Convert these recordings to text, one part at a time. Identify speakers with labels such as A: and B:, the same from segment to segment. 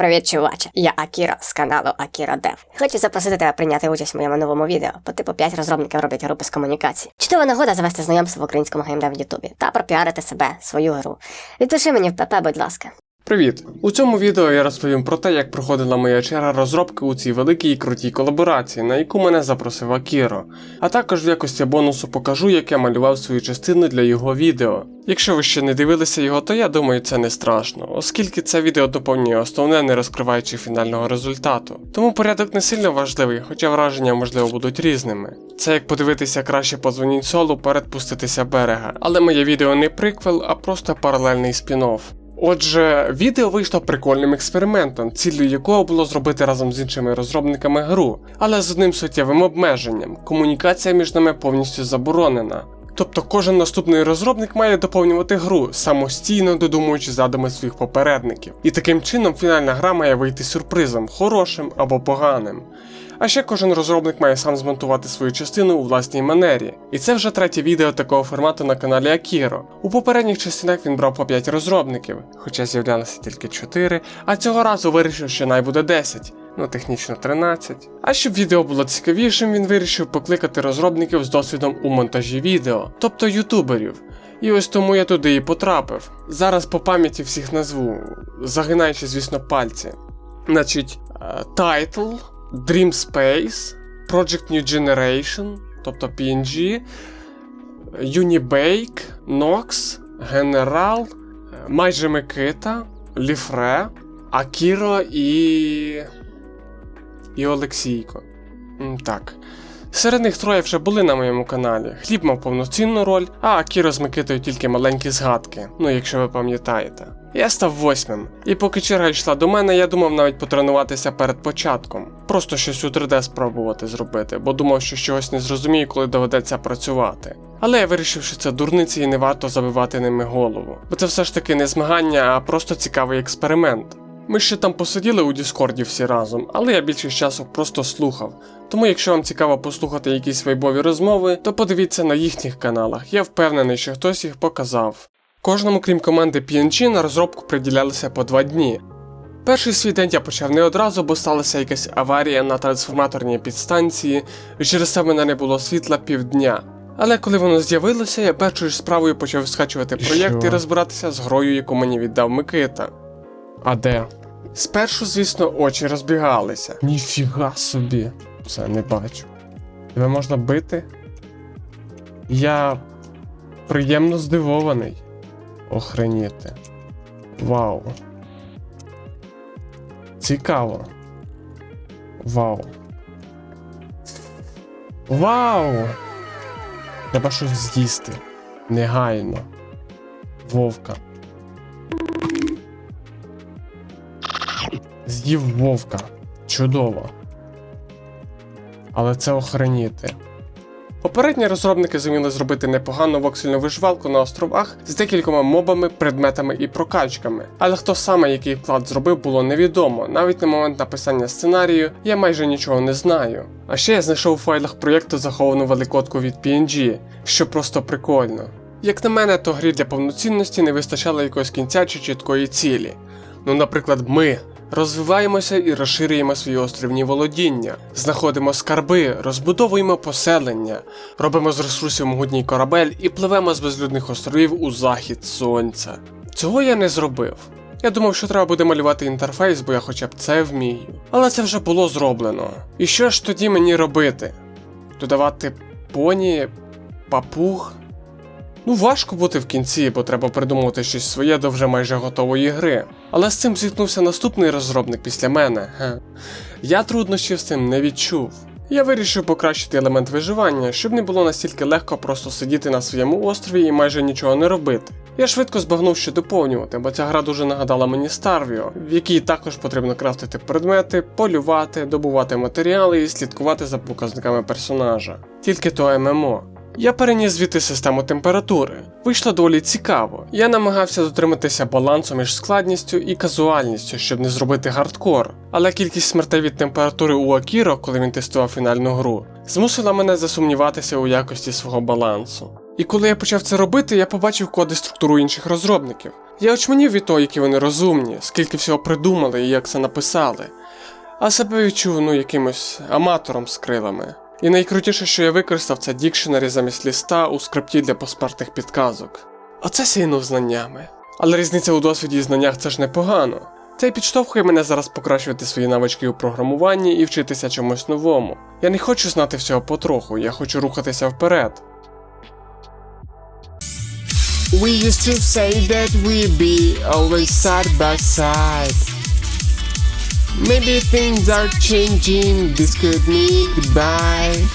A: Привіт, чуваче! Я Акіра з каналу Акіра Дев. Хочу запросити тебе прийняти участь в моєму новому відео. По типу 5 розробників роблять групи з комунікацій. Чудова нагода завести знайомство в українському геймдев в Ютубі та пропіарити себе, свою гру. Відпиши мені в ПП, будь ласка.
B: Привіт! У цьому відео я розповім про те, як проходила моя черга розробки у цій великій і крутій колаборації, на яку мене запросив Акіро. А також в якості бонусу покажу, як я малював свою частину для його відео. Якщо ви ще не дивилися його, то я думаю, це не страшно, оскільки це відео доповнює основне, не розкриваючи фінального результату. Тому порядок не сильно важливий, хоча враження можливо будуть різними. Це як подивитися краще позвоніть солу перед пуститися берега. Але моє відео не приквел, а просто паралельний спін-офф. Отже, відео вийшло прикольним експериментом, ціллю якого було зробити разом з іншими розробниками гру, але з одним суттєвим обмеженням комунікація між нами повністю заборонена. Тобто кожен наступний розробник має доповнювати гру, самостійно додумуючи задуми своїх попередників. І таким чином фінальна гра має вийти сюрпризом, хорошим або поганим. А ще кожен розробник має сам змонтувати свою частину у власній манері. І це вже третє відео такого формату на каналі Акіро. У попередніх частинах він брав по 5 розробників, хоча з'являлося тільки 4, а цього разу вирішив, що най буде 10. Ну, технічно 13. А щоб відео було цікавішим, він вирішив покликати розробників з досвідом у монтажі відео, тобто ютуберів. І ось тому я туди і потрапив. Зараз по пам'яті всіх назву, загинаючи, звісно, пальці. Значить, е, Title, Dream Space, Project New Generation, тобто PNG, Unibake, Nox, General, майже Микита, Ліфре, Акіро і. і Олексійко. Так. Серед них троє вже були на моєму каналі. Хліб мав повноцінну роль, а Акіро з Микитою тільки маленькі згадки, ну якщо ви пам'ятаєте. Я став восьмим, і поки черга йшла до мене, я думав навіть потренуватися перед початком. Просто щось у 3D спробувати зробити, бо думав, що чогось не зрозумію, коли доведеться працювати. Але я вирішив, що це дурниці і не варто забивати ними голову, бо це все ж таки не змагання, а просто цікавий експеримент. Ми ще там посиділи у Діскорді всі разом, але я більшість часу просто слухав. Тому, якщо вам цікаво послухати якісь вайбові розмови, то подивіться на їхніх каналах. Я впевнений, що хтось їх показав. Кожному, крім команди PNG, на розробку приділялося по два дні. Перший свій день я почав не одразу, бо сталася якась аварія на трансформаторній підстанції, і через це в мене не було світла півдня. Але коли воно з'явилося, я першою ж справою почав скачувати проєкт і розбиратися з грою, яку мені віддав Микита.
C: А де?
B: Спершу, звісно, очі розбігалися.
C: Ніфіга собі.
B: Це не бачу. Тебе можна бити? Я приємно здивований. Охреніти. Вау. Цікаво. Вау. Вау! Треба щось з'їсти. Негайно. Вовка. З'їв вовка. Чудово. Але це охреніти. Попередні розробники зуміли зробити непогану воксельну виживалку на островах з декількома мобами, предметами і прокачками. Але хто саме який вклад зробив, було невідомо. Навіть на момент написання сценарію я майже нічого не знаю. А ще я знайшов у файлах проєкту заховану великодку від PNG, що просто прикольно. Як на мене, то грі для повноцінності не вистачало якогось кінця чи чіткої цілі. Ну, наприклад, ми розвиваємося і розширюємо свої острівні володіння, знаходимо скарби, розбудовуємо поселення, робимо з ресурсів могутній корабель і пливемо з безлюдних островів у захід сонця. Цього я не зробив. Я думав, що треба буде малювати інтерфейс, бо я хоча б це вмію. Але це вже було зроблено. І що ж тоді мені робити? Додавати поні, папуг? Ну, важко бути в кінці, бо треба придумати щось своє до вже майже готової гри. Але з цим зіткнувся наступний розробник після мене. Я труднощів з цим не відчув. Я вирішив покращити елемент виживання, щоб не було настільки легко просто сидіти на своєму острові і майже нічого не робити. Я швидко збагнув, що доповнювати, бо ця гра дуже нагадала мені Старвіо, в якій також потрібно крафтити предмети, полювати, добувати матеріали і слідкувати за показниками персонажа. Тільки то ММО. Я переніс звідти систему температури. Вийшло доволі цікаво. Я намагався дотриматися балансу між складністю і казуальністю, щоб не зробити гардкор. Але кількість смертей від температури у Акіро, коли він тестував фінальну гру, змусила мене засумніватися у якості свого балансу. І коли я почав це робити, я побачив коди структуру інших розробників. Я очманів від того, які вони розумні, скільки всього придумали і як це написали. А себе відчув ну якимось аматором з крилами. І найкрутіше, що я використав, це дікшенері замість ліста у скрипті для посмертних підказок. А це сійнув знаннями. Але різниця у досвіді і знаннях це ж непогано. Це й підштовхує мене зараз покращувати свої навички у програмуванні і вчитися чомусь новому. Я не хочу знати всього потроху, я хочу рухатися вперед.
C: We used to say that we'd be always side by side. Maybe things are changing, this could mean goodbye.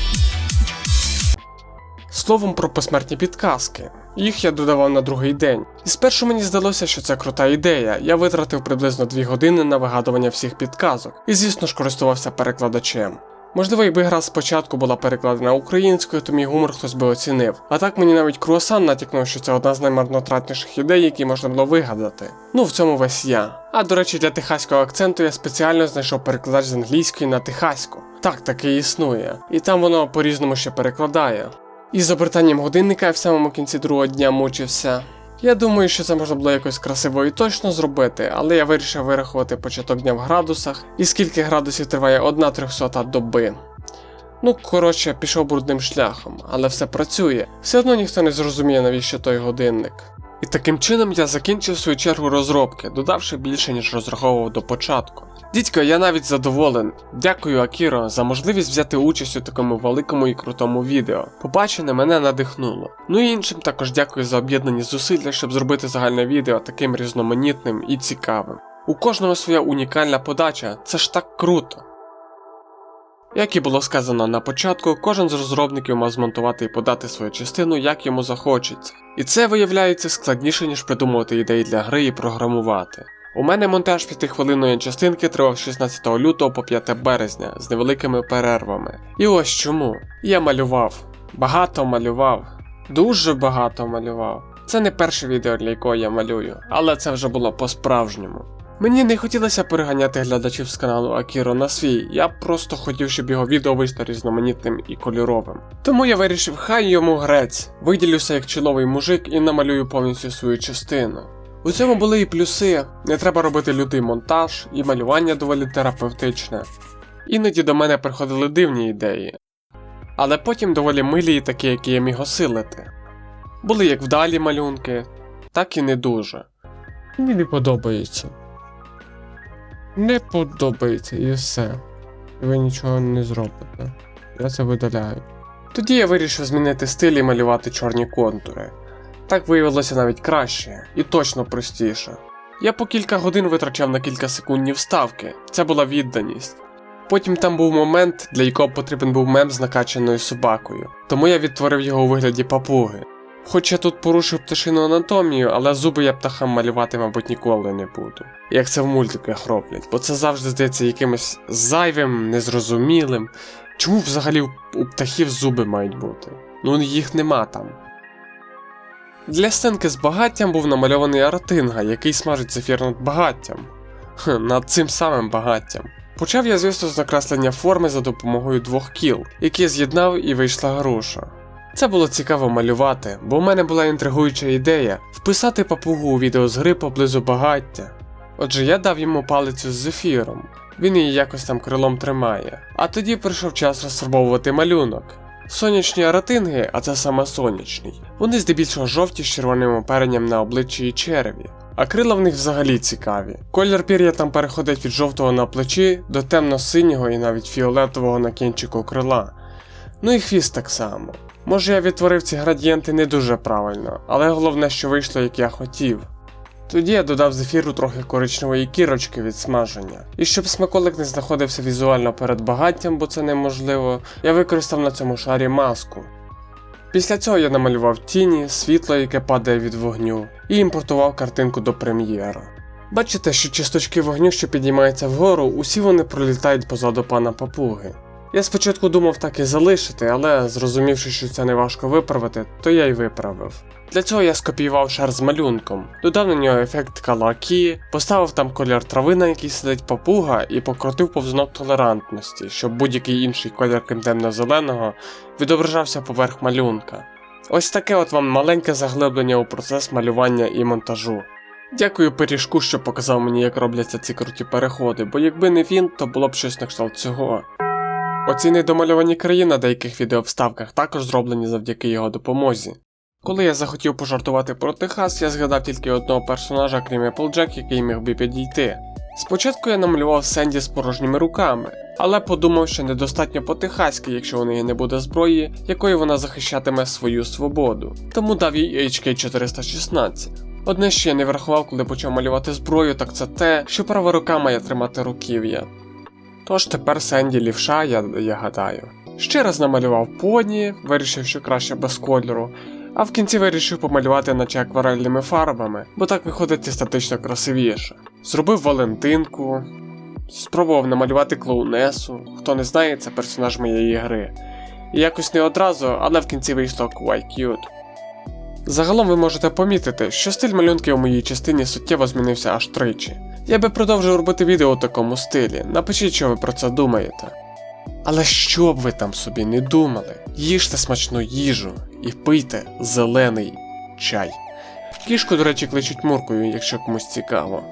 B: Словом про посмертні підказки. Їх я додавав на другий день. І спершу мені здалося, що це крута ідея. Я витратив приблизно 2 години на вигадування всіх підказок, і звісно ж користувався перекладачем. Можливо, якби гра спочатку була перекладена українською, то мій гумор хтось би оцінив. А так мені навіть круасан натякнув, що це одна з наймарнотратніших ідей, які можна було вигадати. Ну, в цьому весь я. А до речі, для техаського акценту я спеціально знайшов перекладач з англійської на техаську. Так, таке існує. І там воно по-різному ще перекладає. І з обертанням годинника я в самому кінці другого дня мучився. Я думаю, що це можна було якось красиво і точно зробити, але я вирішив вирахувати початок дня в градусах і скільки градусів триває одна трьохсота доби. Ну, коротше, пішов брудним шляхом, але все працює. Все одно ніхто не зрозуміє, навіщо той годинник. І таким чином я закінчив свою чергу розробки, додавши більше, ніж розраховував до початку. Дідько, я навіть задоволен. Дякую Акіро за можливість взяти участь у такому великому і крутому відео. Побачене мене надихнуло. Ну і іншим також дякую за об'єднані зусилля, щоб зробити загальне відео таким різноманітним і цікавим. У кожного своя унікальна подача, це ж так круто. Як і було сказано на початку, кожен з розробників мав змонтувати і подати свою частину, як йому захочеться. І це виявляється складніше, ніж придумувати ідеї для гри і програмувати. У мене монтаж п'ятихвилинної частинки тривав 16 лютого по 5 березня з невеликими перервами. І ось чому. Я малював. Багато малював. Дуже багато малював. Це не перше відео, для якого я малюю, але це вже було по-справжньому. Мені не хотілося переганяти глядачів з каналу Акіро на свій, я просто хотів, щоб його відео вийшло різноманітним і кольоровим. Тому я вирішив, хай йому грець, виділюся як чоловий мужик і намалюю повністю свою частину. У цьому були і плюси, не треба робити лютий монтаж, і малювання доволі терапевтичне. Іноді до мене приходили дивні ідеї, але потім доволі милі такі, які я міг осилити. Були як вдалі малюнки, так і не дуже.
C: Мені не подобається. Не подобається і все. Ви нічого не зробите. Я це видаляю.
B: Тоді я вирішив змінити стиль і малювати чорні контури. Так виявилося навіть краще і точно простіше. Я по кілька годин витрачав на кілька секундні вставки, це була відданість. Потім там був момент, для якого потрібен був мем з накачаною собакою, тому я відтворив його у вигляді папуги. Хоч я тут порушив пташину анатомію, але зуби я птахам малювати, мабуть, ніколи не буду. Як це в мультиках роблять, бо це завжди здається якимось зайвим, незрозумілим. Чому взагалі у птахів зуби мають бути? Ну їх нема там. Для сценки з багаттям був намальований Аратинга, який смажить зефір над багаттям. Хм, над цим самим багаттям. Почав я, звісно, з накреслення форми за допомогою двох кіл, які з'єднав і вийшла груша. Це було цікаво малювати, бо в мене була інтригуюча ідея вписати папугу у відео з гри поблизу багаття. Отже, я дав йому палицю з зефіром, він її якось там крилом тримає. А тоді прийшов час розфарбовувати малюнок. Сонячні аратинги, а це саме сонячний, вони здебільшого жовті з червоним оперенням на обличчі і череві. А крила в них взагалі цікаві. Колір пір'я там переходить від жовтого на плечі до темно-синього і навіть фіолетового на кінчику крила. Ну і хвіст так само. Може я відтворив ці градієнти не дуже правильно, але головне, що вийшло як я хотів. Тоді я додав зефіру трохи коричневої кірочки від смаження. І щоб смаколик не знаходився візуально перед багаттям, бо це неможливо, я використав на цьому шарі маску. Після цього я намалював тіні, світло, яке падає від вогню, і імпортував картинку до прем'єра. Бачите, що часточки вогню, що підіймаються вгору, усі вони пролітають позаду пана папуги. Я спочатку думав так і залишити, але зрозумівши, що це не важко виправити, то я й виправив. Для цього я скопіював шар з малюнком, додав на нього ефект калакі, поставив там колір трави, на якій сидить папуга, і покрутив повзнок толерантності, щоб будь-який інший колір крім темно-зеленого відображався поверх малюнка. Ось таке от вам маленьке заглиблення у процес малювання і монтажу. Дякую пиріжку, що показав мені, як робляться ці круті переходи, бо якби не він, то було б щось на кшталт цього. Оці недомальовані краї на деяких відеовставках також зроблені завдяки його допомозі. Коли я захотів пожартувати про Техас, я згадав тільки одного персонажа, крім Applejack, який міг би підійти. Спочатку я намалював Сенді з порожніми руками, але подумав, що недостатньо по-техаськи, якщо у неї не буде зброї, якою вона захищатиме свою свободу. Тому дав їй HK416. Одне, що я не врахував, коли почав малювати зброю, так це те, що права рука має тримати руків'я. Тож тепер Сенді лівша, я, я гадаю. Ще раз намалював поні, вирішив, що краще без кольору, а в кінці вирішив помалювати наче акварельними фарбами, бо так виходить естетично красивіше. Зробив Валентинку, спробував намалювати клоунесу. Хто не знає, це персонаж моєї гри. І якось не одразу, але в кінці вийшло quite cute. Загалом ви можете помітити, що стиль малюнки у моїй частині суттєво змінився аж тричі. Я би продовжив робити відео у такому стилі, напишіть, що ви про це думаєте. Але що б ви там собі не думали, їжте смачну їжу і пийте зелений чай. Кішку, до речі, кличуть муркою, якщо комусь цікаво.